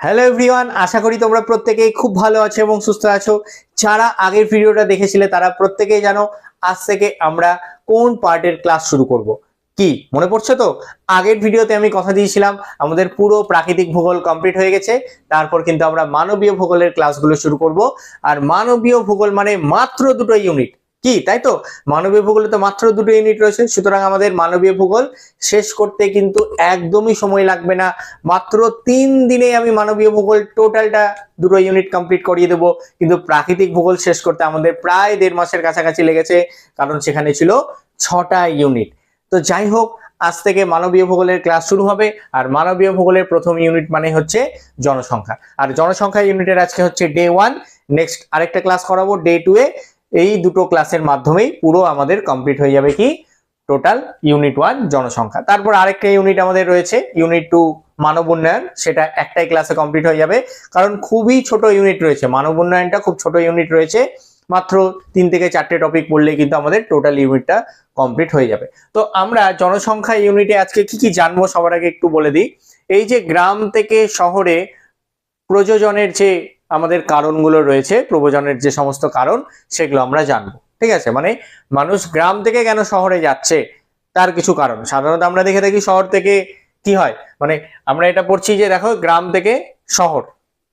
Hello everyone আশা করি তোমরা প্রত্যেকেই খুব ভালো আছো এবং সুস্থ আছো। যারা আগের ভিডিওটা দেখেছিলে, তারা প্রত্যেকেই জানো আজ থেকে আমরা কোন পার্টের ক্লাস শুরু করব। কি, মনে পড়ছে তো? আগের ভিডিওতে আমি কথা দিয়েছিলাম, আমাদের পুরো প্রাকৃতিক ভূগোল কমপ্লিট হয়ে গেছে। তারপর কিন্তু আমরা মানবীয় ভূগোলের ক্লাসগুলো শুরু করব। আর মানবীয় ভূগোল মানে মাত্র দুটো ইউনিট কি, তাই তো? মানবীয় ভূগোলে তো মাত্র দুটো ইউনিট রয়েছে, সুতরাং আমাদের মানবীয় ভূগোল শেষ করতে কিন্তু একদমই সময় লাগবে না। মাত্র তিন দিনে আমি মানবীয় ভূগোল টোটালটা দুটো ইউনিট কমপ্লিট করিয়ে দেবো। কিন্তু প্রাকৃতিক ভূগোল শেষ করতে আমাদের প্রায় দেড় মাসের কাছাকাছি লেগেছে, কারণ সেখানে ছিল ছটা ইউনিট তো যাই হোক, আজ থেকে মানবীয় ভূগোলের ক্লাস শুরু হবে, আর মানবীয় ভূগোলের প্রথম ইউনিট মানে হচ্ছে জনসংখ্যা। আর জনসংখ্যা ইউনিটের আজকে হচ্ছে ডে ওয়ান নেক্সট আরেকটা ক্লাস করাবো ডে টু এ। এই দুটো ক্লাসের মাধ্যমেই পুরো আমাদের কমপ্লিট হয়ে যাবে কি? টোটাল ইউনিট ওয়ান জনসংখ্যা। তারপর আরেকটা ইউনিট আমাদের রয়েছে ইউনিট টু মানব উন্নয়ন। সেটা একটাই ক্লাসে কমপ্লিট হয়ে যাবে। কারণ খুবই ছোট ইউনিট রয়েছে। মানব উন্নয়নটা খুব ছোট ইউনিট রয়েছে। মাত্র তিন থেকে চারটে টপিক পড়লে কিন্তু আমাদের টোটাল ইউনিটটা কমপ্লিট হয়ে যাবে। তো আমরা জনসংখ্যা ইউনিটে আজকে কি কি জানব সবার আগে একটু বলে দিই। এই যে গ্রাম থেকে শহরে প্রযোজনের যে আমাদের কারণগুলো রয়েছে প্রযোজনের যে সমস্ত কারণ, সেগুলো আমরা জানব। ঠিক আছে? মানে মানুষ গ্রাম থেকে কেন শহরে যাচ্ছে, তার কিছু কারণ। সাধারণত আমরা দেখে থাকি শহর থেকে কি হয়? মানে আমরা এটা পড়ছি যে দেখো, গ্রাম থেকে শহর।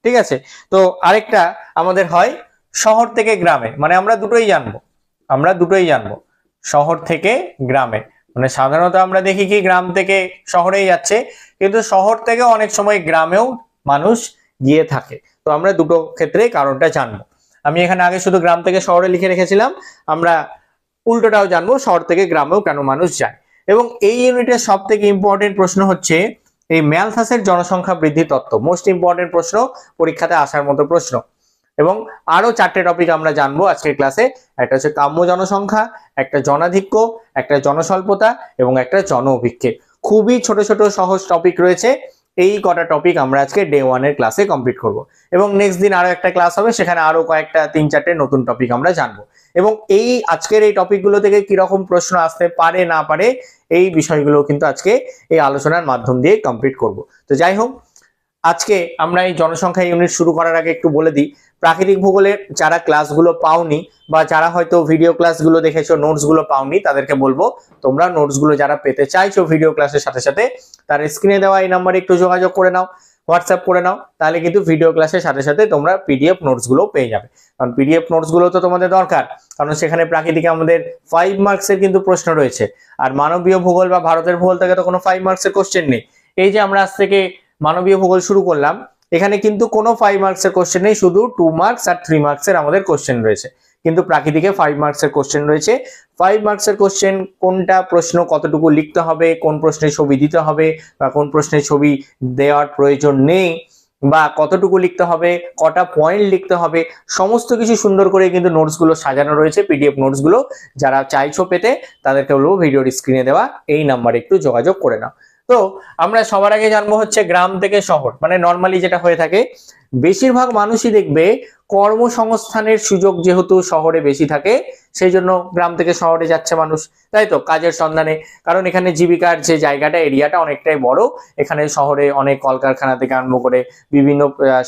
ঠিক আছে? তো আরেকটা আমাদের হয় শহর থেকে গ্রামে। মানে আমরা দুটোই জানব। আমরা দুটোই জানব। শহর থেকে গ্রামে। মানে সাধারণত আমরা দেখি কি, গ্রাম থেকে শহরেই যাচ্ছে, কিন্তু শহর থেকে অনেক সময় গ্রামেও মানুষ গিয়ে থাকে। তো আমরা দুটো ক্ষেত্রেই কারণটা জানব। আমি এখানে আগে শুধু গ্রাম থেকে শহরে লিখে রেখেছিলাম, আমরা উল্টোটাও জানব শহর থেকে গ্রামেও কেন মানুষ যায়। এবং এই ইউনিটের সব থেকে ইম্পর্টেন্ট প্রশ্ন হচ্ছে, এই ম্যালথাসের জনসংখ্যা বৃদ্ধি তত্ত্ব। মোস্ট ইম্পর্টেন্ট প্রশ্ন, পরীক্ষাতে আসার মতো প্রশ্ন। এবং আরও চারটে টপিক আমরা জানব আজকের ক্লাসে একটা হচ্ছে কাম্য জনসংখ্যা, একটা জনাধিক্য, একটা জনস্বল্পতা এবং একটা জন অভিক্ষেপ খুবই ছোট ছোট সহজ টপিক রয়েছে। এই কটা টপিক আমরা আজকে ডে ওয়ানের ক্লাসে কমপ্লিট করব। এবং নেক্সট দিন আরও একটা ক্লাস হবে, সেখানে আরও কয়েকটা, তিন চারটে নতুন টপিক আমরা জানব। এবং এই আজকের এই টপিকগুলো থেকে কীরকম প্রশ্ন আসতে পারে, না পারে, এই বিষয়গুলো কিন্তু আজকে এই আলোচনার মাধ্যম দিয়ে কমপ্লিট করব। তো যাই হোক, আজকে আমরা এই জনসংখ্যা ইউনিট শুরু করার আগে একটু বলে দিই প্রাকৃতিক ভূগোলের যারা ক্লাসগুলো পাওনি বা যারা হয়তো ভিডিও ক্লাসগুলো দেখেছ নোটসগুলো পাওনি, তাদেরকে বলব, তোমরা নোটসগুলো যারা পেতে চাইছো ভিডিও ক্লাসের সাথে সাথে, তার স্ক্রিনে দেওয়া এই নাম্বারে একটু যোগাযোগ করে নাও হোয়াটসঅ্যাপ করে নাও, তাহলে কিন্তু ভিডিও ক্লাসের সাথে সাথে তোমরা পিডিএফ নোটসগুলো পেয়ে যাবে। কারণ পিডিএফ নোটসগুলো তো তোমাদের দরকার, কারণ সেখানে প্রাকৃতিকে আমাদের ফাইভ মার্কসের কিন্তু প্রশ্ন রয়েছে। আর মানবীয় ভূগোল বা ভারতের ভূগোল থেকে তো কোনো ফাইভ মার্কসের কোশ্চেন নেই। এই যে আমরা আজ থেকে মানবীয় ভূগোল শুরু করলাম এখানে কিন্তু কোনো ফাইভ মার্কসের কোশ্চেন নেই, শুধু টু মার্কস আর থ্রি মার্কসের আমাদের কোশ্চেন রয়েছে। কিন্তু প্রাকৃতিকে ফাইভ মার্কসের কোশ্চেন রয়েছে। ফাইভ মার্কসের কোশ্চেন কোনটা প্রশ্ন কতটুকু লিখতে হবে, কোন প্রশ্নের ছবি দিতে হবে, বা কোন প্রশ্নের ছবি দেওয়ার প্রয়োজন নেই, বা কতটুকু লিখতে হবে, কটা পয়েন্ট লিখতে হবে, সমস্ত কিছু সুন্দর করে কিন্তু নোটসগুলো সাজানো রয়েছে। পিডিএফ নোটসগুলো যারা চাইছো পেতে, তাদেরকে বলব ভিডিওর স্ক্রিনে দেওয়া, এই নাম্বারে একটু যোগাযোগ করে নাও। তো আমরা সবার আগে জানব হচ্ছে গ্রাম থেকে শহর মানে নর্মালি যেটা হয়ে থাকে, বেশিরভাগ মানুষই দেখবে কর্মসংস্থানের সুযোগ যেহেতু শহরে বেশি থাকে, সেই জন্য গ্রাম থেকে শহরে যাচ্ছে মানুষ, তাই তো? কাজের সন্ধানে, কারণ এখানে জীবিকার যে জায়গাটা, এরিয়াটা অনেকটাই বড়, এখানে শহরে অনেক কলকারখানা থেকে আরম্ভ করে, বিভিন্ন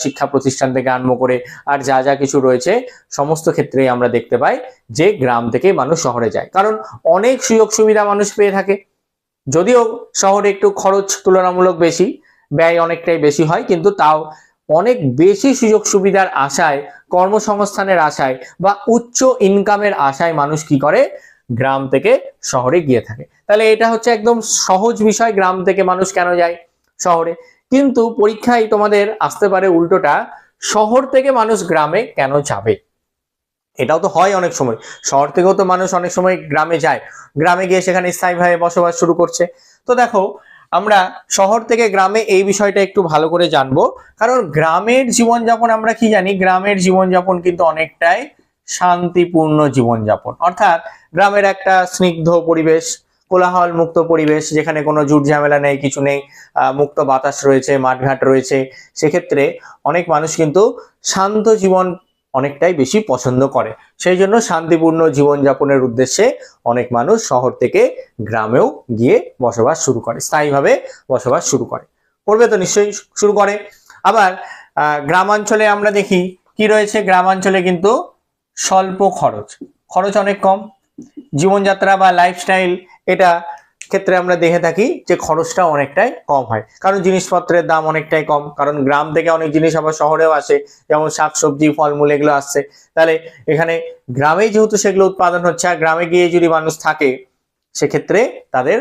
শিক্ষা প্রতিষ্ঠান থেকে আরম্ভ করে, আর যা যা কিছু রয়েছে, সমস্ত ক্ষেত্রেই আমরা দেখতে পাই যে গ্রাম থেকে মানুষ শহরে যায়। কারণ অনেক সুযোগ সুবিধা মানুষ পেয়ে থাকে। যদিও শহরে একটু খরচ তুলনামূলক বেশি, ব্যয় অনেকটাই বেশি হয়, কিন্তু তাও অনেক বেশি সুযোগ সুবিধার আশায়, কর্মসংস্থানের আশায় বা উচ্চ ইনকামের আশায় মানুষ কি করে? গ্রাম থেকে শহরে গিয়ে থাকে। তাহলে এটা হচ্ছে একদম সহজ বিষয়, গ্রাম থেকে মানুষ কেন যায় শহরে? কিন্তু পরীক্ষায় তোমাদের আসতে পারে উল্টোটা, শহর থেকে মানুষ গ্রামে কেন যাবে? এটাও তো হয় অনেক সময়। শহর থেকেও তো মানুষ অনেক সময় গ্রামে যায়। গ্রামে গিয়ে সেখানে স্থায়ীভাবে বসবাস শুরু করছে। তো দেখো, আমরা শহর থেকে গ্রামে এই বিষয়টা একটু ভালো করে জানব। কারণ গ্রামের জীবনযাপন আমরা কি জানি? গ্রামের জীবনযাপন কিন্তু অনেকটাই শান্তিপূর্ণ জীবনযাপন। অর্থাৎ গ্রামের একটা স্নিগ্ধ পরিবেশ কোলাহল মুক্ত পরিবেশ, যেখানে কোনো জুট ঝামেলা নেই, কিছু নেই মুক্ত বাতাস রয়েছে, মাঠঘাট রয়েছে। সেক্ষেত্রে অনেক মানুষ কিন্তু শান্ত জীবন অনেকটাই বেশি পছন্দ করে। সেই জন্য শান্তিপূর্ণ জীবনযাপনের উদ্দেশ্যে অনেক মানুষ শহর থেকে গ্রামেও গিয়ে বসবাস শুরু করে, স্থায়ীভাবে বসবাস শুরু করে। করবে তো নিশ্চয়ই শুরু করে। আবার গ্রামাঞ্চলে আমরা দেখি কি রয়েছে? গ্রামাঞ্চলে কিন্তু স্বল্প খরচ। খরচ অনেক কম। জীবনযাত্রা বা লাইফস্টাইল এটা ক্ষেত্রে আমরা দেখে থাকি যে খরচটা অনেকটাই কম হয়। কারণ জিনিসপত্রের দাম অনেকটাই কম। কারণ গ্রাম থেকে অনেক জিনিস আবার শহরেও আসে। যেমন শাকসবজি, ফলমূল এগুলো আসছে। তাহলে এখানে গ্রামে যেহেতু সেগুলো উৎপাদন হচ্ছে আর গ্রামে গিয়ে যদি মানুষ থাকে, সেক্ষেত্রে তাদের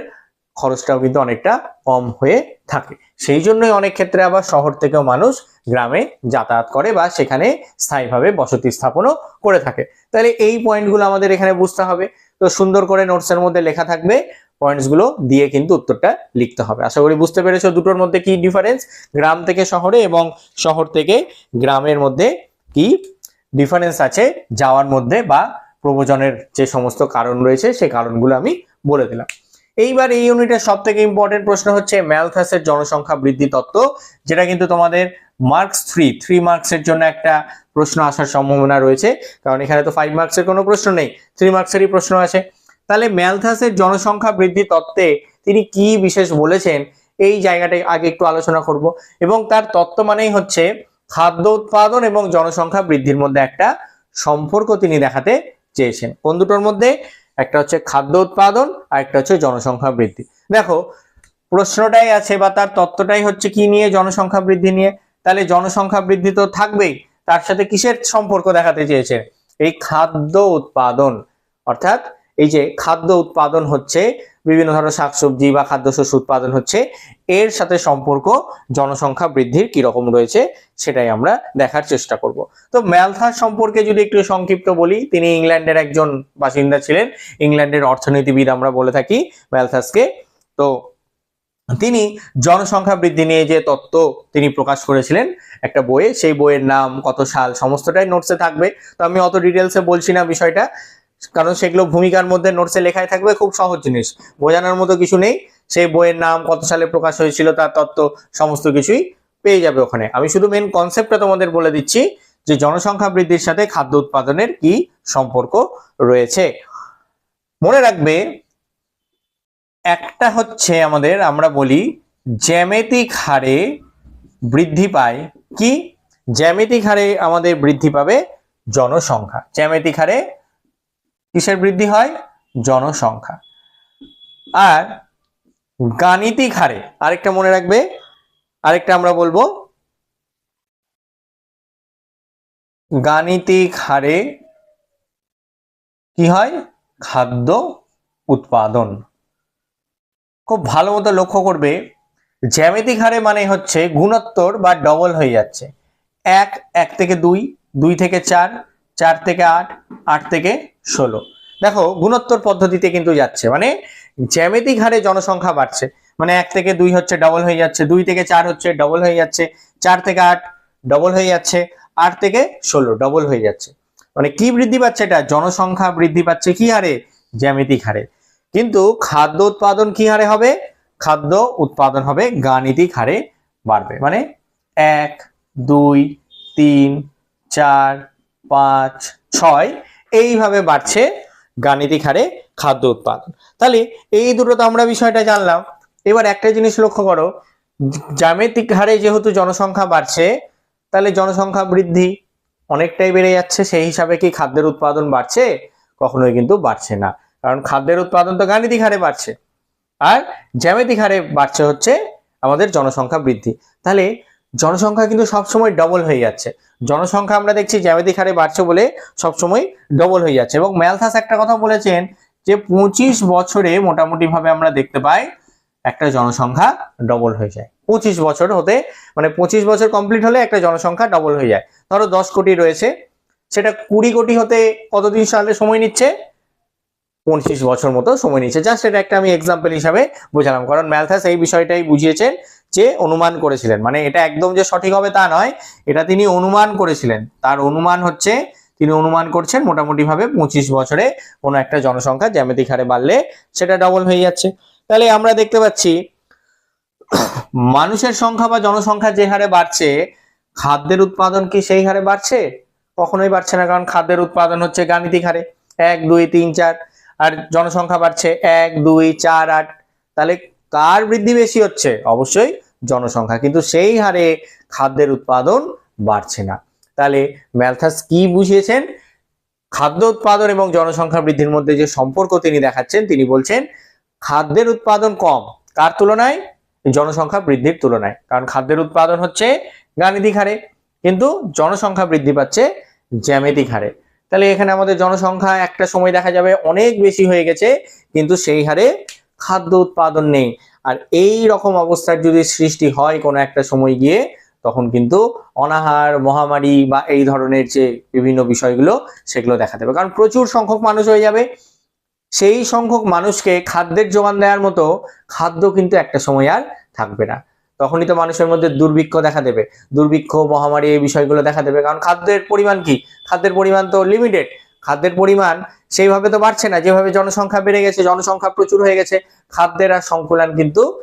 খরচটাও কিন্তু অনেকটা কম হয়ে থাকে। সেই জন্যই অনেক ক্ষেত্রে আবার শহর থেকেও মানুষ গ্রামে যাতায়াত করে বা সেখানে স্থায়ীভাবে বসতি স্থাপনও করে থাকে। তাহলে এই পয়েন্টগুলো আমাদের এখানে বুঝতে হবে। তো সুন্দর করে নোটসের মধ্যে লেখা থাকবে। পয়েন্টসগুলো দিয়ে কিন্তু উত্তরটা লিখতে হবে। আশা করি বুঝতে পেরেছ দুটোর মধ্যে কি ডিফারেন্স গ্রাম থেকে শহরে এবং শহর থেকে গ্রামের মধ্যে কি ডিফারেন্স আছে? যাওয়ার মধ্যে বা প্রবচনের যে সমস্ত কারণ রয়েছে সেই কারণগুলো আমি বলে দিলাম। এইবার এই ইউনিটের সব থেকে ইম্পর্টেন্ট প্রশ্ন হচ্ছে ম্যালথাসের জনসংখ্যা বৃদ্ধি তত্ত্ব, যেটা কিন্তু তোমাদের মার্কস থ্রি থ্রি মার্কসের জন্য একটা প্রশ্ন আসার সম্ভাবনা রয়েছে। কারণ এখানে তো ফাইভ মার্কসের কোনো প্রশ্ন নেই থ্রি মার্কসেরই প্রশ্ন আছে। তাহলে ম্যালথাসের জনসংখ্যা বৃদ্ধি তত্ত্বে তিনি কি বিশেষ বলেছেন? এই জায়গাটায় আগে একটু আলোচনা করব। এবং তার তত্ত্ব মানেই হচ্ছে খাদ্য উৎপাদন এবং জনসংখ্যা বৃদ্ধির মধ্যে একটা সম্পর্ক তিনি দেখাতে চেয়েছেন। কোন দুটোর মধ্যে? একটা হচ্ছে খাদ্য উৎপাদন আর একটা হচ্ছে জনসংখ্যা বৃদ্ধি। দেখো, প্রশ্নটাই আছে বা তার তত্ত্বটাই হচ্ছে কি নিয়ে জনসংখ্যা বৃদ্ধি নিয়ে? তাহলে জনসংখ্যা বৃদ্ধি তো থাকবেই, তার সাথে কিসের সম্পর্ক দেখাতে চেয়েছেন? এই খাদ্য উৎপাদন, অর্থাৎ এই যে খাদ্য উৎপাদন হচ্ছে, বিভিন্ন ধরনের শাকসবজি বা খাদ্যশস্য উৎপাদন হচ্ছে, এর সাথে সম্পর্ক জনসংখ্যা বৃদ্ধির কি রকম রয়েছে সেটাই আমরা দেখার চেষ্টা করব। তো ম্যালথাস সম্পর্কে যদি একটু সংক্ষিপ্ত বলি, তিনি ইংল্যান্ডের একজন বাসিন্দা ছিলেন, ইংল্যান্ডের অর্থনীতিবিদ আমরা বলে থাকি ম্যালথাসকে। তো তিনি জনসংখ্যা বৃদ্ধি নিয়ে যে তত্ত্ব তিনি প্রকাশ করেছিলেন, একটা বইয়ে, সেই বইয়ের নাম কত সাল, সমস্তটাই নোটসে থাকবে। তো আমি অত ডিটেলসে বলছি না বিষয়টা। কারণ সেগুলো ভূমিকার মধ্যে নোটসে লেখাই থাকবে, খুব সহজ জিনিস। বোঝানোর মতো কিছু নেই। সেই বইয়ের নাম, কত সালে প্রকাশ হয়েছিল, তার তত্ত্ব, সমস্ত কিছুই পেয়ে যাবে ওখানে। আমি শুধু মেন কনসেপ্টটা তোমাদের বলে দিচ্ছি যে জনসংখ্যা বৃদ্ধির সাথে খাদ্য উৎপাদনের কি সম্পর্ক রয়েছে। মনে রাখবে, একটা হচ্ছে আমাদের, আমরা বলি জ্যামিতিক হারে বৃদ্ধি পায় কি? জ্যামিতিক হারে আমাদের বৃদ্ধি পাবে জনসংখ্যা। জ্যামিতিক হারে কিসের বৃদ্ধি হয়? জনসংখ্যা। আর গাণিতিক হারে আরেকটা মনে রাখবে, আরেকটা আমরা বলব। গাণিতিক হারে কি হয়? খাদ্য উৎপাদন। খুব ভালো মতো লক্ষ্য করবে, জ্যামিতিক হারে মানে হচ্ছে গুণোত্তর বা ডবল হয়ে যাচ্ছে। এক এক থেকে দুই দুই থেকে চার চার থেকে আট আট থেকে ষোলো। দেখো, গুণোত্তর পদ্ধতিতে কিন্তু যাচ্ছে। মানে জ্যামিতিক হারে জনসংখ্যা বাড়ছে। মানে এক থেকে দুই হচ্ছে ডবল হয়ে যাচ্ছে, দুই থেকে চার হচ্ছে ডবল হয়ে যাচ্ছে, চার থেকে আট ডবল হয়ে যাচ্ছে, আট থেকে ষোলো ডবল হয়ে যাচ্ছে। মানে কি বৃদ্ধি পাচ্ছে এটা? জনসংখ্যা বৃদ্ধি পাচ্ছে কি হারে? জ্যামিতিক হারে। কিন্তু খাদ্য উৎপাদন কি হারে হবে? খাদ্য উৎপাদন হবে গাণিতিক হারে বাড়বে। মানে এক, দুই, তিন, চার পাঁচ, ছয়, এইভাবে বাড়ছে গাণিতিক হারে খাদ্য উৎপাদন। তাহলে এই দুটো তো আমরা বিষয়টা জানলাম। এবার একটা জিনিস লক্ষ্য করো, জ্যামিতিক হারে যেহেতু জনসংখ্যা বাড়ছে, তাহলে জনসংখ্যা বৃদ্ধি অনেকটাই বেড়ে যাচ্ছে, সেই হিসাবে কি খাদ্যের উৎপাদন বাড়ছে? কখনোই কিন্তু বাড়ছে না। কারণ খাদ্যের উৎপাদন তো গাণিতিক হারে বাড়ছে। আর জ্যামিতিক হারে বাড়ছে হচ্ছে আমাদের জনসংখ্যা বৃদ্ধি। তাহলে জনসংখ্যা কিন্তু সবসময় ডবল হয়ে যাচ্ছে। জনসংখ্যা আমরা দেখছি জ্যামিতিক হারে বাড়ছে বলে সবসময় ডবল হয়ে যাচ্ছে। এবং ম্যালথাস একটা কথা বলেছেন যে পঁচিশ বছরে মোটামুটি ভাবে আমরা দেখতে পাই একটা জনসংখ্যা ডবল হয়ে যায়। পঁচিশ বছর হতে মানে পঁচিশ বছর কমপ্লিট হলে একটা জনসংখ্যা ডবল হয়ে যায়। ধরো দশ কোটি রয়েছে, সেটা কুড়ি কোটি হতে কতদিন সালে সময় নিচ্ছে? পঁচিশ বছর মতো সময় নিয়েছে। জাস্ট এটা একটা আমি এক্সাম্পল হিসাবে বোঝালাম। কারণ ম্যালথাস এই বিষয়টাই বুঝিয়েছেন যে অনুমান করেছিলেন। মানে এটা একদম যে সঠিক হবে তা নয়। এটা তিনি অনুমান করেছিলেন। তার অনুমান হচ্ছে, তিনি অনুমান করছেন মোটামুটি ভাবে পঁচিশ বছরে কোনো একটা জনসংখ্যা জ্যামিতিক হারে বাড়লে সেটা ডবল হয়ে যাচ্ছে। তাহলে আমরা দেখতে পাচ্ছি, মানুষের সংখ্যা বা জনসংখ্যা যে হারে বাড়ছে, খাদ্যের উৎপাদন কি সেই হারে বাড়ছে? কখনোই বাড়ছে না। কারণ খাদ্যের উৎপাদন হচ্ছে গাণিতিক হারে। এক, দুই, তিন, চার। আর জনসংখ্যা বাড়ছে এক, দুই, চার, আট। তাহলে কার বৃদ্ধি বেশি হচ্ছে? অবশ্যই জনসংখ্যা। কিন্তু সেই হারে খাদ্যের উৎপাদন বাড়ছে না। তাহলে ম্যালথাস কি বুঝিয়েছেন? খাদ্য উৎপাদন এবং জনসংখ্যা বৃদ্ধির মধ্যে যে সম্পর্ক তিনি দেখাচ্ছেন, তিনি বলছেন খাদ্যের উৎপাদন কম। কার তুলনায়? জনসংখ্যা বৃদ্ধির তুলনায়। কারণ খাদ্যের উৎপাদন হচ্ছে গাণিতিক হারে, কিন্তু জনসংখ্যা বৃদ্ধি পাচ্ছে জ্যামিতিক হারে। তাহলে এখানে আমাদের জনসংখ্যা একটা সময় দেখা যাবে অনেক বেশি হয়ে গেছে, কিন্তু সেই হারে খাদ্য উৎপাদন নেই। আর এই রকম অবস্থার যদি সৃষ্টি হয় কোনো একটা সময় গিয়ে, তখন কিন্তু অনাহার, মহামারী বা এই ধরনের যে বিভিন্ন বিষয়গুলো, সেগুলো দেখা দেবে। কারণ প্রচুর সংখ্যক মানুষ হয়ে যাবে। সেই সংখ্যক মানুষকে খাদ্যের যোগান দেওয়ার মতো খাদ্য কিন্তু একটা সময় আর থাকবে না। তখনই তো মানুষের মধ্যে দুর্ভিক্ষ দেখা দেবে। দুর্ভিক্ষ, মহামারী এই বিষয়গুলো দেখা দেবে। কারণ খাদ্যের পরিমাণ কি? খাদ্যের পরিমাণ তো লিমিটেড খাদ্যের পরিমাণ সেইভাবে তো বাড়ছে না। যেভাবে জনসংখ্যা বেড়ে গেছে, জনসংখ্যা প্রচুর হয়ে গেছে, খাদ্যের আর সংকুলান কিন্তু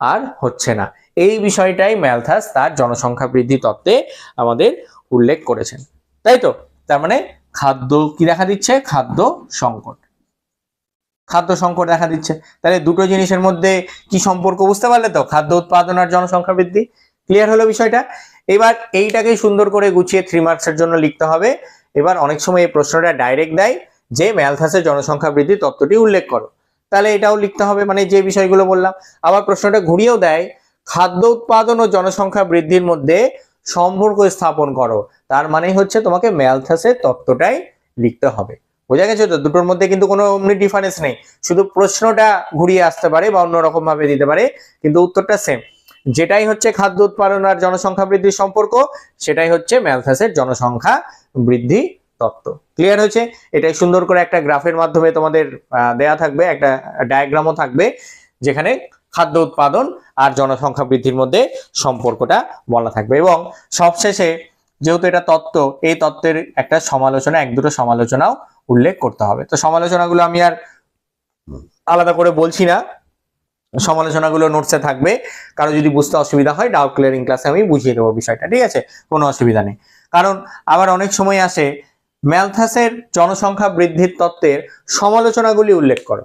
আর হচ্ছে না। এই বিষয়টাই ম্যালথাস তার জনসংখ্যা বৃদ্ধি তত্ত্বে আমাদের উল্লেখ করেছেন। তাই তো? তার মানে খাদ্য কি দেখা দিচ্ছে? খাদ্য সংকট। খাদ্য সংকট দেখা দিচ্ছে। তাহলে দুটো জিনিসের মধ্যে কি সম্পর্ক বুঝতে পারলে তো? খাদ্য উৎপাদন আর জনসংখ্যা বৃদ্ধি। ক্লিয়ার হলো বিষয়টা? এবার এইটাকেই সুন্দর করে গুছিয়ে থ্রি মার্কসের জন্য লিখতে হবে। এবার অনেক সময় এই প্রশ্নটা ডাইরেক্ট দেয় যে ম্যালথাসের জনসংখ্যা বৃদ্ধি তত্ত্বটি উল্লেখ করো। তাহলে এটাও লিখতে হবে মানে যে বিষয়গুলো বললাম। আবার প্রশ্নটা ঘুরিয়েও দেয়, খাদ্য উৎপাদন ও জনসংখ্যা বৃদ্ধির মধ্যে সম্পর্ক স্থাপন করো। তার মানে হচ্ছে তোমাকে ম্যালথাসের তত্ত্বটাই লিখতে হবে। বোঝা গেছে তো? দুটোর মধ্যে কিন্তু কোনো অমনি ডিফারেন্স নেই। শুধু প্রশ্নটা ঘুরিয়ে আসতে পারে বা অন্যরকম ভাবে দিতে পারে, কিন্তু উত্তরটা সেম যেটাই হচ্ছে খাদ্য উৎপাদন আর জনসংখ্যা বৃদ্ধির সম্পর্ক, সেটাই হচ্ছে ম্যালথাসের জনসংখ্যা বৃদ্ধি তত্ত্ব। ক্লিয়ার হয়েছে? এটাই সুন্দর করে একটা গ্রাফের মাধ্যমে তোমাদের দেয়া থাকবে, একটা ডায়াগ্রামও থাকবে, যেখানে খাদ্য উৎপাদন আর জনসংখ্যা বৃদ্ধির মধ্যে সম্পর্কটা বলা থাকবে। এবং সবশেষে যেহেতু এটা তত্ত্ব, এই তত্ত্বের একটা সমালোচনা, এক দুটো সমালোচনাও উল্লেখ করতে হবে। তো সমালোচনাগুলো আমি আর আলাদা করে বলছি না। সমালোচনাগুলো নোটসে থাকবে। কারও যদি বুঝতে অসুবিধা হয় ডাউট ক্লিয়ারিং ক্লাসে আমি বুঝিয়ে দেবো বিষয়টা ঠিক আছে? কোনো অসুবিধা নেই। কারণ আবার অনেক সময় আসে ম্যালথাসের জনসংখ্যা বৃদ্ধির তত্ত্বের সমালোচনাগুলি উল্লেখ করো।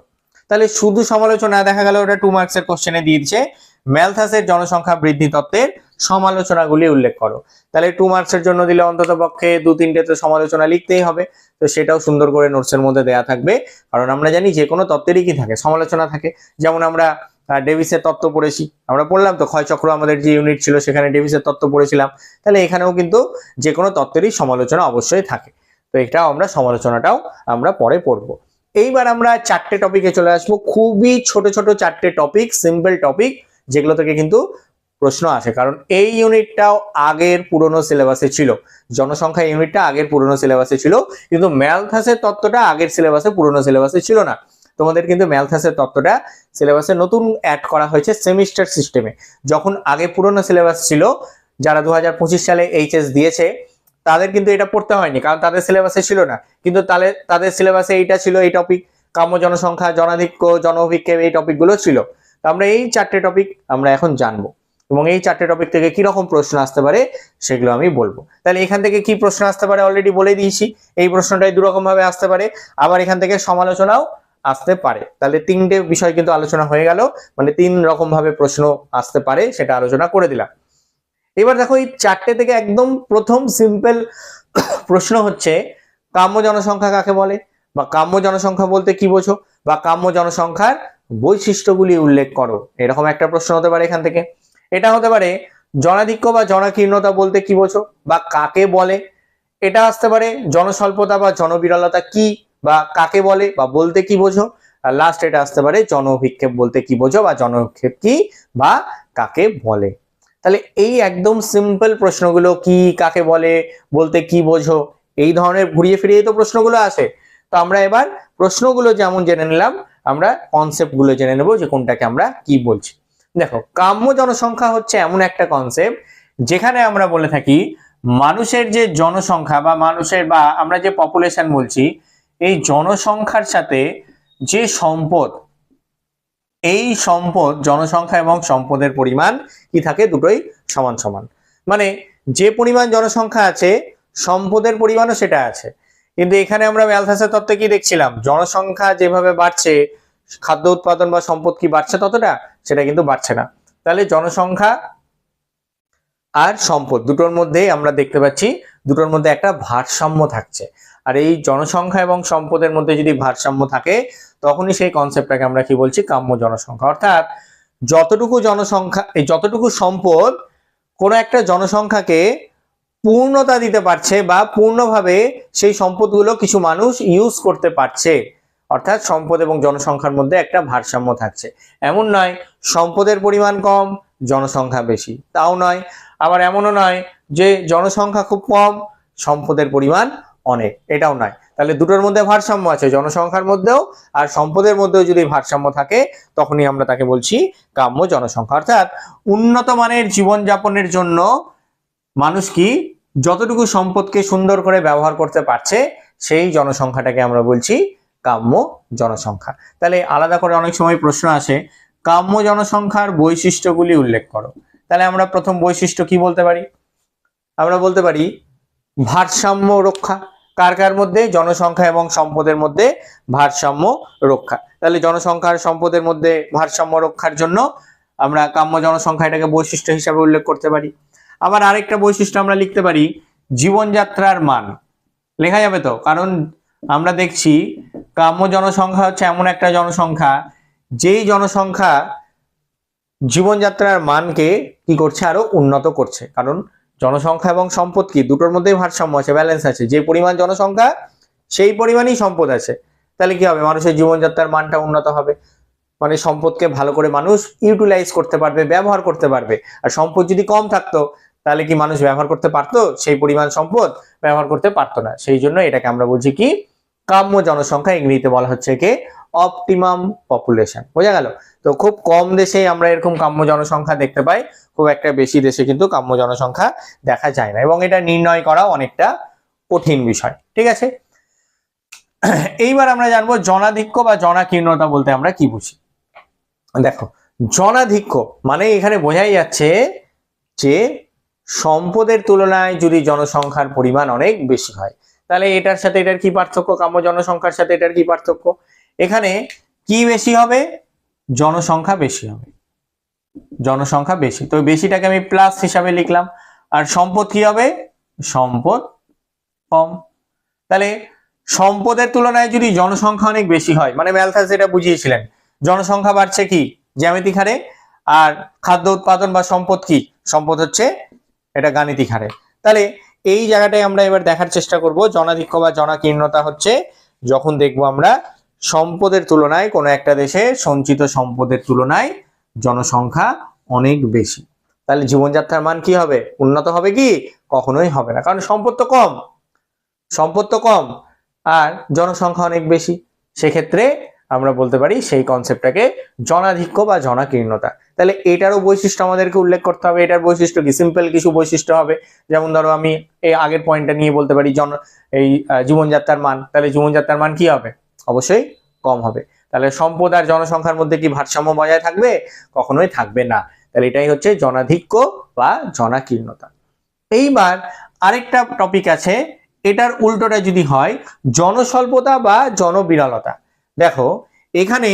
তাহলে শুধু সমালোচনা দেখা গেল ওটা টু মার্কসের কোশ্চেনে দিয়ে দিচ্ছে ম্যালথাসের জনসংখ্যা বৃদ্ধি তত্ত্বের সমালোচনাগুলি উল্লেখ করো। তাহলে টু মার্কসের জন্য দিলে অন্তত পক্ষে দু, তিনটে তো সমালোচনা লিখতেই হবে। তো সেটাও সুন্দর করে নোটসের মধ্যে দেয়া থাকবে। কারণ আমরা জানি যে কোনো তত্ত্বেরই কি থাকে? সমালোচনা থাকে। যেমন আমরা ডেভিসের তত্ত্ব পড়েছি। আমরা পড়লাম তো ক্ষয়চক্র আমাদের যে ইউনিট ছিল, সেখানে ডেভিসের তত্ত্ব পড়েছিলাম। তাহলে এখানেও কিন্তু যে কোনো তত্ত্বেরই সমালোচনা অবশ্যই থাকে। তো এটাও আমরা সমালোচনাটাও আমরা পরে পড়ব। এইবার আমরা চারটে টপিকে চলে আসব। খুবই ছোট ছোট চারটে টপিক সিম্পল টপিক যেগুলো থেকে কিন্তু প্রশ্ন আসে, কারণ এই ইউনিটটাও আগের পুরনো সিলেবাসে ছিল। জনসংখ্যা ইউনিটটা আগের পুরনো সিলেবাসে ছিল, কিন্তু ম্যালথাসের তত্ত্বটা আগের সিলেবাসে পুরনো সিলেবাসে ছিল না। তোমাদের কিন্তু ম্যালথাসের তত্ত্বটা সিলেবাসে নতুন অ্যাড করা হয়েছে সেমিস্টার সিস্টেমে যখন আগে পুরনো সিলেবাস ছিল, যারা দু হাজার পঁচিশ সালে এইচএস দিয়েছে, তাদের কিন্তু এটা পড়তে হয়নি, কারণ তাদের সিলেবাসে ছিল না। কিন্তু তাহলে তাদের সিলেবাসে এইটা ছিল, এই টপিক কাম্য জনসংখ্যা, জনাধিক্য জনভিক্ষেপ এই টপিকগুলো ছিল। তো আমরা এই চারটে টপিক আমরা এখন জানব। এবং এই চারটে টপিক থেকে কি রকম প্রশ্ন আসতে পারে সেগুলো আমি বলব। তাহলে এখান থেকে কি প্রশ্ন আসতে পারে অলরেডি বলে দিয়েছি। এই প্রশ্নটাই দুরকম ভাবে আসতে পারে। আবার এখান থেকে সমালোচনাও আসতে পারে। তাহলে তিনটে বিষয় কিন্তু আলোচনা হয়ে গেল। মানে তিন রকম ভাবে প্রশ্ন আসতে পারে, সেটা আলোচনা করে দিলাম। এবার দেখো, এই চারটে থেকে একদম প্রথম সিম্পল প্রশ্ন হচ্ছে, কাম্য জনসংখ্যা কাকে বলে? বা কাম্য জনসংখ্যা বলতে কি বোঝো? বা কাম্য জনসংখ্যার বৈশিষ্ট্যগুলি উল্লেখ করো। এরকম একটা প্রশ্ন হতে পারে এখান থেকে। এটা হতে পারে জনাধিক্য বা জনাকীর্ণতা বলতে কি বোঝো বা কাকে বলে? এটা আসতে পারে জনস্বল্পতা বা জনবিরলতা কি বা কাকে বলে বা বলতে কি বোঝো? আর লাস্ট এটা আসতে পারে জনভিক্ষেপ বলতে কি বোঝো বা জনভিক্ষেপ কি বা কাকে বলে? তাহলে এই একদম সিম্পল প্রশ্নগুলো কি, কাকে বলে, বলতে কি বোঝো, এই ধরনের ঘুরিয়ে ফিরিয়ে তো প্রশ্নগুলো আসে। তো আমরা এবার প্রশ্নগুলো যেমন জেনে নিলাম, আমরা কনসেপ্টগুলো জেনে নেব যে কোনটাকে আমরা কি বলছি। দেখো, কাম্য জনসংখ্যা হচ্ছে এমন একটা কনসেপ্ট যেখানে আমরা বলে থাকি মানুষের যে জনসংখ্যা বা মানুষের বা আমরা যে পপুলেশন বলছি, এই জনসংখ্যার সাথে যে সম্পদ, এই সম্পদ, জনসংখ্যা এবং সম্পদের পরিমাণ কি থাকে? দুটোই সমান সমান। মানে যে পরিমাণ জনসংখ্যা আছে, সম্পদের পরিমাণও সেটা আছে। কিন্তু এখানে আমরা ম্যালথাসের তত্ত্বে কি দেখছিলাম? জনসংখ্যা যেভাবে বাড়ছে খাদ্য উৎপাদন বা সম্পদ কি বাড়ছে ততটা? সেটা কিন্তু বাড়ছে না। তাহলে জনসংখ্যা আর সম্পদ দুটোর মধ্যেই আমরা দেখতে পাচ্ছি, দুটোর মধ্যে একটা ভারসাম্য থাকছে। আর এই জনসংখ্যা এবং সম্পদের মধ্যে যদি ভারসাম্য থাকে, তখনই সেই কনসেপ্টটাকে আমরা কি বলছি? কাম্য জনসংখ্যা। অর্থাৎ যতটুকু জনসংখ্যা, এই যতটুকু সম্পদ কোনো একটা জনসংখ্যাকে পূর্ণতা দিতে পারছে বা পূর্ণভাবে সেই সম্পদগুলো কিছু মানুষ ইউজ করতে পারছে অর্থাৎ সম্পদ এবং জনসংখ্যার মধ্যে একটা ভারসাম্য থাকছে। এমন নয়, সম্পদের পরিমাণ কম, জনসংখ্যা বেশি। তাও নয়, আবার এমনও নয় যে জনসংখ্যা খুব কম, সম্পদের পরিমাণ অনেক। এটাও নয়। তাহলে দুটোর মধ্যে ভারসাম্য আছে, জনসংখ্যার মধ্যেও আর সম্পদের মধ্যেও যদি ভারসাম্য থাকে, তখনই আমরা তাকে বলছি কাম্য জনসংখ্যা। অর্থাৎ উন্নত মানের জীবনযাপনের জন্য মানুষ কি যতটুকু সম্পদকে সুন্দর করে ব্যবহার করতে পারছে, সেই জনসংখ্যাটাকে আমরা বলছি কাম্য জনসংখ্যা। তাহলে আলাদা করে অনেক সময় প্রশ্ন আসে, কাম্য জনসংখ্যার বৈশিষ্ট্যগুলি উল্লেখ করো। তাহলে আমরা প্রথম বৈশিষ্ট্য কি বলতে পারি? আমরা বলতে পারি ভারসাম্য রক্ষা। কার কার মধ্যে? জনসংখ্যা এবং সম্পদের মধ্যে ভারসাম্য রক্ষা। তাহলে জনসংখ্যার সম্পদের মধ্যে ভারসাম্য রক্ষার জন্য আমরা কাম্য জনসংখ্যা এটাকে বৈশিষ্ট্য হিসাবে উল্লেখ করতে পারি। আবার আরেকটা বৈশিষ্ট্য আমরা লিখতে পারি, জীবনযাত্রার মান। লেখা যাবে তো? কারণ আমরা দেখছি কাম্য জনসংখ্যা হচ্ছে এমন একটা জনসংখ্যা, যেই জনসংখ্যা জীবনযাত্রার মানকে কি করছে? আরও উন্নত করছে। কারণ জনসংখ্যা এবং সম্পদ কি? দুটোর মধ্যেই ভারসাম্য আছে ব্যালেন্স আছে। যে পরিমাণ জনসংখ্যা, সেই পরিমাণই সম্পদ আছে। তাহলে কি হবে? মানুষের জীবনযাত্রার মানটা উন্নত হবে। মানে সম্পদকে ভালো করে মানুষ ইউটিলাইজ করতে পারবে, ব্যবহার করতে পারবে। আর সম্পদ যদি কম থাকতো, তাহলে কি মানুষ ব্যবহার করতে পারতো? সেই পরিমাণ সম্পদ ব্যবহার করতে পারতো না। সেই জন্য এটাকে আমরা বলছি কি? কাম্য জনসংখ্যা, ইংরেজিতে বলা হচ্ছে কি অপটিমাম পপুলেশন বোঝা গেল? তো খুব কম দেশে আমরা এরকম কাম্য জনসংখ্যা দেখতে পাই, খুব একটা বেশি দেশে কিন্তু কাম্য জনসংখ্যা দেখা যায় না। এবং এটা নির্ণয় করা অনেকটা কঠিন বিষয়, ঠিক আছে? এইবার আমরা জানব জনাধিক্য বা জনাকীর্ণতা বলতে আমরা কি বুঝি? দেখো, জনাধিক্য মানে এখানে বোঝাই যাচ্ছে যে সম্পদের তুলনায় যদি জনসংখ্যার পরিমাণ অনেক বেশি হয় তাহলে এটার সাথে এটার কি পার্থক্য? কাম্য জনসংখ্যার সাথে এটার কি পার্থক্য? এখানে কি বেশি হবে? জনসংখ্যা বেশি হবে। জনসংখ্যা বেশি। তো বেশিটাকে আমি প্লাস হিসাবে লিখলাম। আর সম্পদ কি হবে? সম্পদ কম। তাহলে সম্পদের তুলনায় যদি জনসংখ্যা অনেক বেশি হয় মানে ম্যালথাস যেটা বুঝিয়েছিলেন, জনসংখ্যা বাড়ছে কি? জ্যামিতিক হারে। আর খাদ্য উৎপাদন বা সম্পদ কি? সম্পদ হচ্ছে এটা গাণিতিক হারে। তাহলে এই জায়গাটায় আমরা এবার দেখার চেষ্টা করব। জনাধিক্য বা জনাকীর্ণতা হচ্ছে যখন দেখব আমরা সম্পদের তুলনায় কোনো একটা দেশে সঞ্চিত সম্পদের তুলনায় জনসংখ্যা অনেক বেশি। তাহলে জীবনযাত্রার মান কি হবে? উন্নত হবে কি? কখনোই হবে না। কারণ সম্পদ তো কম। সম্পদ তো কম। আর জনসংখ্যা অনেক বেশি। সেক্ষেত্রে আমরা বলতে পারি সেই কনসেপ্টটাকে জনাধিক্য বা জনাকীর্ণতা। তাহলে এটারও বৈশিষ্ট্য আমাদেরকে উল্লেখ করতে হবে। এটার বৈশিষ্ট্য কি? সিম্পল কিছু বৈশিষ্ট্য হবে। যেমন ধরো আমি এই আগের পয়েন্টটা নিয়ে বলতে পারি জন, এই জীবনযাত্রার মান। তাহলে জীবনযাত্রার মান কি হবে? অবশ্যই কম হবে। তাহলে সম্পদ আর জনসংখ্যার মধ্যে কি ভারসাম্য বজায় থাকবে? কখনোই থাকবে না। তাহলে এটাই হচ্ছে জনাধিক্য বা জনাকীর্ণতা। এইবার আরেকটা টপিক আছে। এটার উল্টোটা যদি হয়, জনস্বল্পতা বা জনবিরলতা। দেখো, এখানে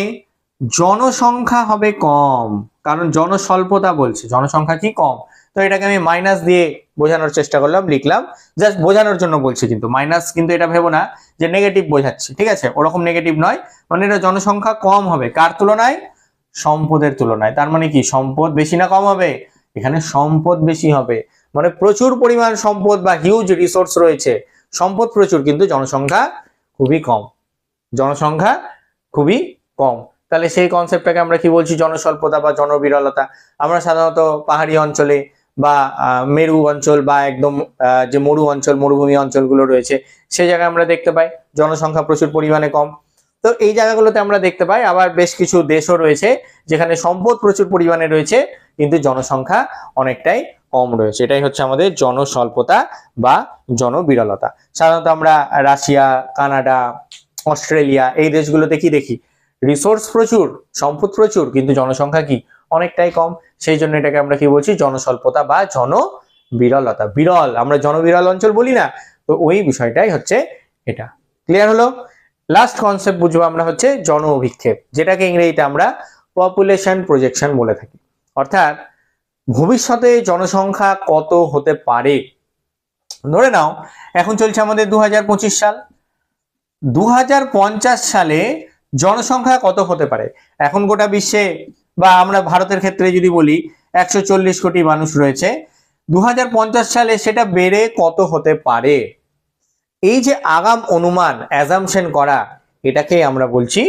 জনসংখ্যা হবে কম, কারণ জনস্বল্পতা বলছে। জনসংখ্যা কি? কম। তো এটাকে আমি মাইনাস দিয়ে বোঝানোর চেষ্টা করলাম, লিখলাম। জাস্ট বোঝানোর জন্য বলছি কিন্তু মাইনাস কিন্তু এটা ভেবো না যে নেগেটিভ বোঝাচ্ছি, ঠিক আছে? ওরকম নেগেটিভ নয়। মানে এটা জনসংখ্যা কম হবে। কার তুলনায়? সম্পদের তুলনায়। তার মানে কি? সম্পদ বেশি না কম হবে? এখানে সম্পদ বেশি হবে। মানে প্রচুর পরিমাণ সম্পদ বা হিউজ রিসোর্স রয়েছে। সম্পদ প্রচুর, কিন্তু জনসংখ্যা খুবই কম। জনসংখ্যা খুবই কম। তাহলে সেই কনসেপ্টটাকে আমরা কি বলছি? জনস্বল্পতা বা জনবিরলতা। আমরা সাধারণত পাহাড়ি অঞ্চলে বা মেরু অঞ্চল বা একদম যে মরু অঞ্চল, মরুভূমি অঞ্চলগুলো রয়েছে, সেই জায়গায় আমরা দেখতে পাই জনসংখ্যা প্রচুর পরিমাণে কম। তো এই জায়গাগুলোতে আমরা দেখতে পাই আবার বেশ কিছু দেশও রয়েছে যেখানে সম্পদ প্রচুর পরিমাণে রয়েছে, কিন্তু জনসংখ্যা অনেকটাই কম রয়েছে। এটাই হচ্ছে আমাদের জনস্বল্পতা বা জনবিরলতা। সাধারণত আমরা রাশিয়া, কানাডা অস্ট্রেলিয়া, এই দেশগুলোতে কি দেখি? রিসোর্স প্রচুর, সম্পদ প্রচুর, কিন্তু জনসংখ্যা কি? অনেকটাই কম। সেই জন্য এটাকে আমরা কি বলছি? জনস্বল্পতা বা জনবিরলতা। বিরল, আমরা জনবিরল অঞ্চল বলি না। তো ওই বিষয়টাই হচ্ছে এটা। ক্লিয়ার হলো? লাস্ট কনসেপ্ট বুঝব আমরা হচ্ছে জন অভিক্ষেপ যেটাকে ইংরেজিতে আমরা পপুলেশন প্রজেকশন বলে থাকি। অর্থাৎ, ভবিষ্যতে জনসংখ্যা কত হতে পারে? ধরে নাও, এখন চলছে আমাদের দু হাজার পঁচিশ সাল। দু হাজার পঞ্চাশ সালে জনসংখ্যা কত হতে পারে? এখন গোটা বিশ্বে বা আমরা ভারতের ক্ষেত্রে যদি বলি, একশো চল্লিশ কোটি মানুষ রয়েছে। দু হাজার পঞ্চাশ সালে সেটা বেড়ে কত হতে পারে? এই যে আগাম অনুমান অ্যাজামশন করা, এটাকে আমরা বলছি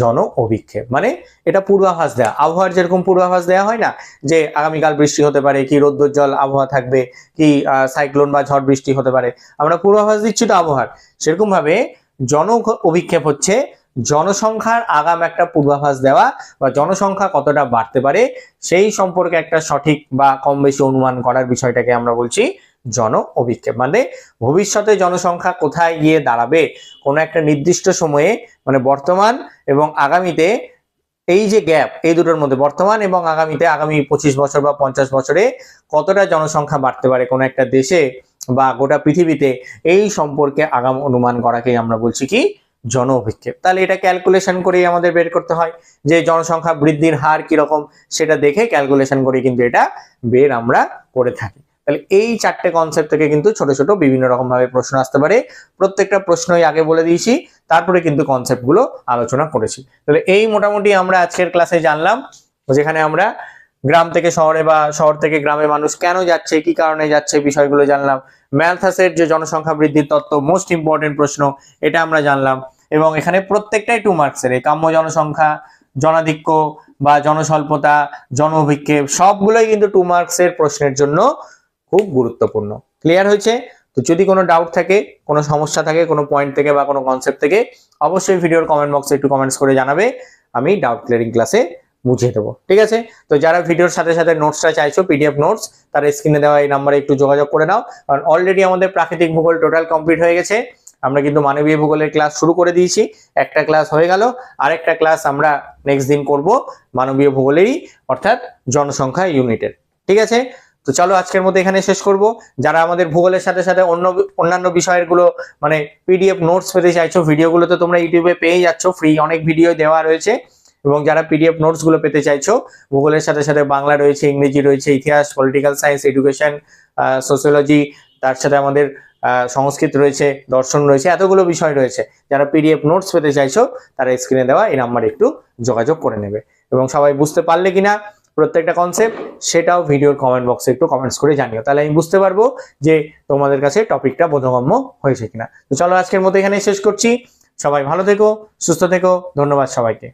জন অভিক্ষেপ মানে এটা পূর্বাভাস দেওয়া আবহাওয়ার যেরকম পূর্বাভাস দেওয়া হয় না, যে আগামীকাল বৃষ্টি হতে পারে, কি রৌদ্রোজ্জ্বল আবহাওয়া থাকবে, কি সাইক্লোন বা ঝড় বৃষ্টি হতে পারে, আমরা পূর্বাভাস দিচ্ছি তো আবহাওয়ার। সেরকম ভাবে জন অভিক্ষেপ হচ্ছে জনসংখ্যার আগাম একটা পূর্বাভাস দেওয়া বা জনসংখ্যা কতটা বাড়তে পারে সেই সম্পর্কে একটা সঠিক বা কম বেশি অনুমান করার বিষয়টাকে আমরা বলছি জন অভিক্ষেপ। মানে ভবিষ্যতে জনসংখ্যা কোথায় গিয়ে দাঁড়াবে? কোনো একটা নির্দিষ্ট সময়ে মানে বর্তমান এবং আগামীতে এই যে গ্যাপ, এই দুটোর মধ্যে বর্তমান এবং আগামীতে আগামী পঁচিশ বছর বা পঞ্চাশ বছরে কতটা জনসংখ্যা বাড়তে পারে কোনো একটা দেশে? বা গোটা পৃথিবীতে এই সম্পর্কে আগাম অনুমান করাকেই আমরা বলছি কি? জন অভিক্ষেপ তাহলে এটা ক্যালকুলেশন করেই আমাদের বের করতে হয় যে জনসংখ্যা বৃদ্ধির হার কীরকম সেটা দেখে ক্যালকুলেশন করে কিন্তু এটা বের আমরা করে থাকি। তাহলে এই চারটে কনসেপ্ট থেকে কিন্তু ছোট ছোট বিভিন্ন রকম ভাবে প্রশ্ন আসতে পারে। প্রত্যেকটা প্রশ্নই আগে বলে দিয়েছি, তারপরে কিন্তু কনসেপ্টগুলো আলোচনা করেছি। তাহলে এই মোটামুটি আমরা আজকের ক্লাসে জানলাম, যেখানে আমরা গ্রাম থেকে শহরে বা শহর থেকে গ্রামে মানুষ কেন যাচ্ছে, কি কারণে যাচ্ছে বিষয়গুলো জানলাম। ম্যালথাসের যে জনসংখ্যা বৃদ্ধির তত্ত্ব মোস্ট ইম্পর্টেন্ট প্রশ্ন, এটা আমরা জানলাম। এবং এখানে প্রত্যেকটাই টু মার্কসের এই কাম্য জনসংখ্যা, জনাধিক্য বা জনস্বল্পতা জন অভিক্ষেপ সবগুলোই কিন্তু টু মার্কসের প্রশ্নের জন্য খুব গুরুত্বপূর্ণ। ক্লিয়ার হয়েছে? তো যদি কোনো ডাউট থাকে, কোনো সমস্যা থাকে, কোনো পয়েন্ট থেকে বা কোনো কনসেপ্ট থেকে, অবশ্যই ভিডিওর কমেন্ট বক্সে একটু কমেন্টস করে জানাবে। আমি ডাউট ক্লিয়ারিং ক্লাসে বুঝিয়ে দেবো, ঠিক আছে? তো যারা ভিডিওর সাথে সাথে নোটসটা চাইছো পিডিএফ নোটস তারা স্ক্রিনে দেওয়া এই নাম্বারে একটু যোগাযোগ করে নাও। কারণ অলরেডি আমাদের প্রাকৃতিক ভূগোল টোটাল কমপ্লিট হয়ে গেছে। আমরা কিন্তু মানবীয় ভূগোলের ক্লাস শুরু করে দিয়েছি। একটা ক্লাস হয়ে গেল। আরেকটা ক্লাস আমরা নেক্সট দিন করব মানবীয় ভূগোলেরই, অর্থাৎ জনসংখ্যা ইউনিটের, ঠিক আছে? তো চলো আজকের মধ্যে এখানে শেষ করব। যারা আমাদের ভূগোলের সাথে সাথে অন্য অন্যান্য বিষয়েরগুলো মানে পিডিএফ নোটস পেতে চাইছো, ভিডিওগুলো তো তোমরা ইউটিউবে পেয়ে যাচ্ছ ফ্রি অনেক ভিডিও দেওয়া রয়েছে। এবং যারা পিডিএফ নোটসগুলো পেতে চাইছো, ভূগোলের সাথে সাথে বাংলা রয়েছে, ইংরেজি রয়েছে, ইতিহাস পলিটিক্যাল সায়েন্স এডুকেশন সোসিওলজি তার সাথে আমাদের সংস্কৃত রয়েছে, দর্শন রয়েছে, এতগুলো বিষয় রয়েছে। যারা পিডিএফ নোটস পেতে চাইছো, তারা স্ক্রিনে দেওয়া এই নাম্বারে একটু যোগাযোগ করে নেবে। এবং সবাই বুঝতে পারলে কিনা প্রত্যেকটা কনসেপ্ট সেটাও ভিডিওর কমেন্ট বক্সে একটু কমেন্টস করে জানিও। তাহলে আমি বুঝতে পারব যে তোমাদের কাছে টপিকটা বোধগম্য হয়েছে কিনা। তো চলো আজকের মতো এখানে শেষ করছি। সবাই ভালো থেকো, সুস্থ থেকো, ধন্যবাদ সবাইকে।